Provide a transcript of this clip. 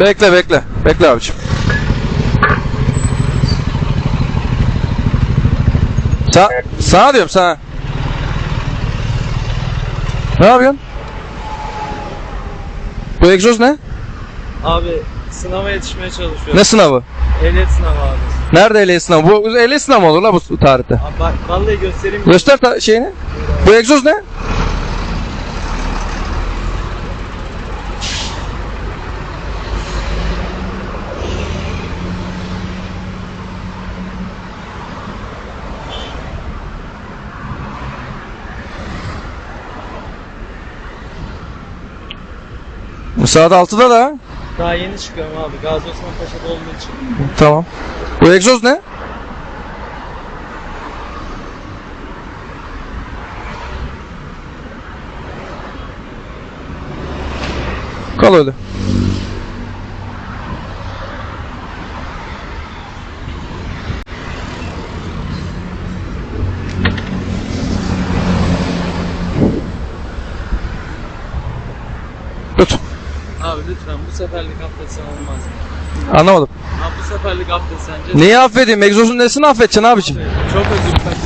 Bekle bekle. Bekle abicim. Sa sana diyorum sana. Ne yapıyorsun? Bu egzoz ne? Abi sınava yetişmeye çalışıyorum. Ne sınavı? Ehliyet sınavı abi. Nerede ehliyet sınavı? Bu ehliyet sınavı olur la bu tarihte? Abi bak vallahi göstereyim. Göster şeyini. Bu egzoz ne? Bu saat 6'da da. Daha yeni çıkıyorum abi. Gazi Osman Paşa'da olduğu için. Tamam. Bu egzoz ne? Kal öyle. Tut. Abi lütfen bu seferlik affetsen olmaz mı? Anlamadım. Abi bu seferlik affet sence. Neyi affedeyim? Egzozun nesini affedeceksin abiciğim? Çok özür dilerim.